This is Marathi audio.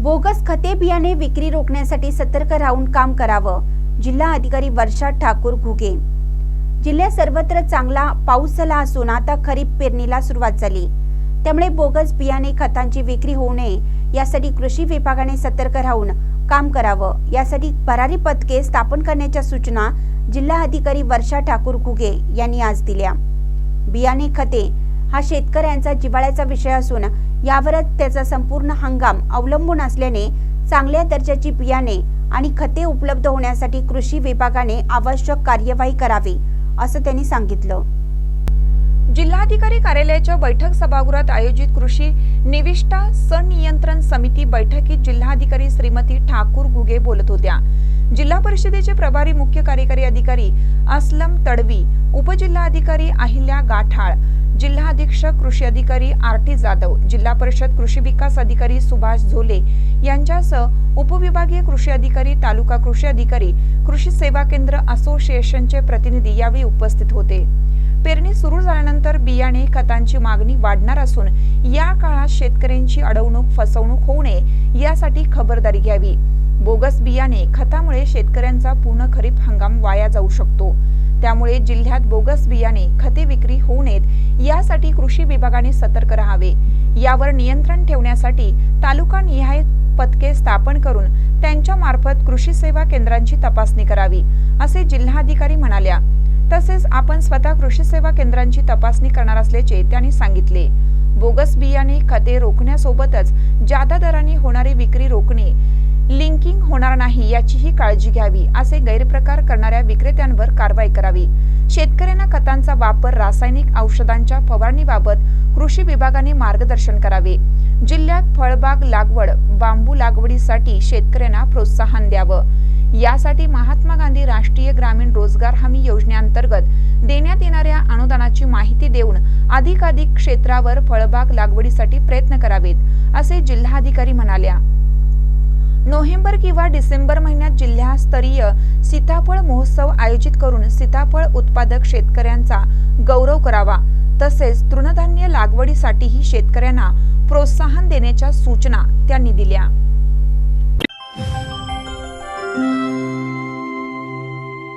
बोगस खते बियाणे विक्री रोखण्यासाठी सतर्क राहून काम करावं जिल्हा अधिकारी वर्षा ठाकूर घुगे. जिल्ह्यात सर्वत्र चांगला पाऊस झाला असून आता खरीप पेरणीला सुरुवात झाली. त्यामुळे बोगस बियाणे खतांची विक्री होऊ नये यासाठी कृषी विभागाने सतर्क राहून काम करावं यासाठी भरारी पथके स्थापन करण्याच्या सूचना जिल्हा अधिकारी वर्षा ठाकूर घुगे यांनी आज दिल्या. बियाणे खते हा शेतकऱ्यांचा जिव्हाळ्याचा विषय असून यावरच त्याचा संपूर्ण हंगाम अवलंबून असल्याने चांगल्या दर्जाची बियाणे आणि खते उपलब्ध होण्यासाठी कृषी विभागाने आवश्यक कार्यवाही करावी असं त्यांनी सांगितलं. जिल्हाधिकारी कार्यालयाच्या बैठक सभागृहात आयोजित कृषी निविष्ठा सनियंत्रण समिती बैठकीत जिल्हाधिकारी श्रीमती ठाकूर घुगे बोलत होत्या. जिल्हा परिषदेचे प्रभारी मुख्य कार्यकारी अधिकारी असलम तडवी उपजिल्हाधिकारी अहिल्या गाठाळ जिल्हा अधीक्षक कृषी अधिकारी आर टी जाधव जिल्हा परिषद कृषी विकास अधिकारी सुभाष झोले यांच्यासह उपविभागीय कृषी अधिकारी तालुका कृषी अधिकारी कृषी सेवा केंद्र असोसिएशनचे प्रतिनिधी यावेळी उपस्थित होते. पेरणी सुरू झाल्यानंतर बियाणे खतांची मागणी वाढणार असून या काळात शेतकऱ्यांची अडवणूक फसवणूक होऊ नये यासाठी खबरदारी घ्यावी. बोगस बियाणे खतामुळे शेतकऱ्यांचा पूर्ण खरीप हंगाम वाया जाऊ शकतो. त्यामुळे जिल्ह्यात बोगस बियाणे खते विक्री होऊ नयेत यासाठी कृषी विभागाने सतर्क राहावे. यावर नियंत्रण ठेवण्यासाठी तालुका निहाय पथके स्थापन करून त्यांच्या मार्फत कृषी सेवा केंद्रांची तपासणी करावी असे जिल्हाधिकारी म्हणाल्या. तसेच आपण स्वतः कृषी सेवा केंद्रांची तपासणी करणार असल्याचे त्यांनी सांगितले. बोगस बियाणे खते रोखण्यासोबतच जादा दराने होणारी विक्री रोखणे लिंकिंग होणार नाही याचीही काळजी घ्यावी असे गैरप्रकार करणाऱ्या विक्रेत्यांवर कारवाई करावी. शेतकऱ्यांना खतांचा वापर रासायनिक औषधांच्या फवारणीबाबत कृषी विभागाने मार्गदर्शन करावे. जिल्ह्यात फळबाग लागवड बांबू लागवडीसाठी शेतकऱ्यांना प्रोत्साहन द्यावं. यासाठी महात्मा गांधी राष्ट्रीय ग्रामीण रोजगार हमी योजनेअंतर्गत देण्यात येणाऱ्या अनुदानाची माहिती देऊन अधिकाधिक क्षेत्रावर फळबाग लागवडीसाठी प्रयत्न करावेत असे जिल्हाधिकारी म्हणाल्या. नोव्हेंबर किंवा डिसेंबर महिन्यात जिल्हास्तरीय सीताफळ महोत्सव आयोजित करून सीताफळ उत्पादक शेतकऱ्यांचा गौरव करावा. तसेच तृणधान्य लागवडीसाठीही शेतकऱ्यांना प्रोत्साहन देण्याच्या सूचना त्यांनी दिल्या.